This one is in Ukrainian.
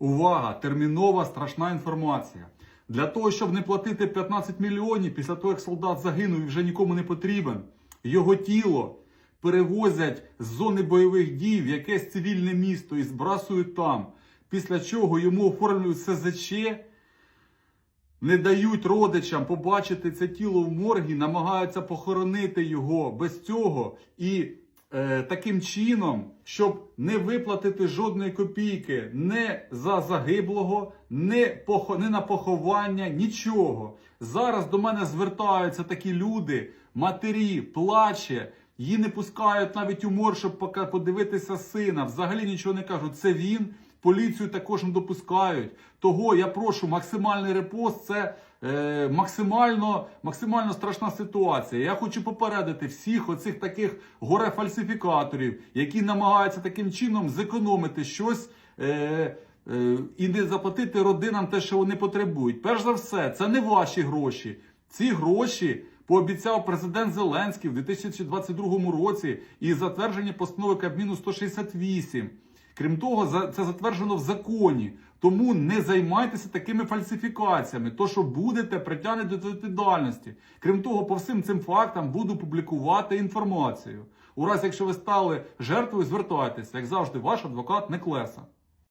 Увага! Термінова страшна інформація. Для того, щоб не платити 15 мільйонів після того, як солдат загинув і вже нікому не потрібен, його тіло перевозять з зони бойових дій в якесь цивільне місто і збрасують там. Після чого йому оформлюють СЗЧ, не дають родичам побачити це тіло в моргі, намагаються похоронити його без цього. І е, таким чином, щоб не виплатити жодної копійки не за загиблого, не, похо, не на поховання, нічого. Зараз до мене звертаються такі люди, матері, плаче. Її не пускають навіть у мор, щоб подивитися сина. Взагалі нічого не кажуть. Це він. Поліцію також не допускають. Того я прошу максимальний репост. Це е, максимально, максимально страшна ситуація. Я хочу попередити всіх оцих таких горе-фальсифікаторів, які намагаються таким чином зекономити щось. Е, е, і не заплатити родинам те, що вони потребують. Перш за все, це не ваші гроші. Ці гроші пообіцяв президент Зеленський в 2022 році і затвердження постанови Кабміну 168. Крім того, це затверджено в законі. Тому не займайтеся такими фальсифікаціями. То, що будете притягнути до відповідальності. Крім того, по всім цим фактам буду публікувати інформацію. У разі, якщо ви стали жертвою, звертайтеся, як завжди, ваш адвокат Неклеса.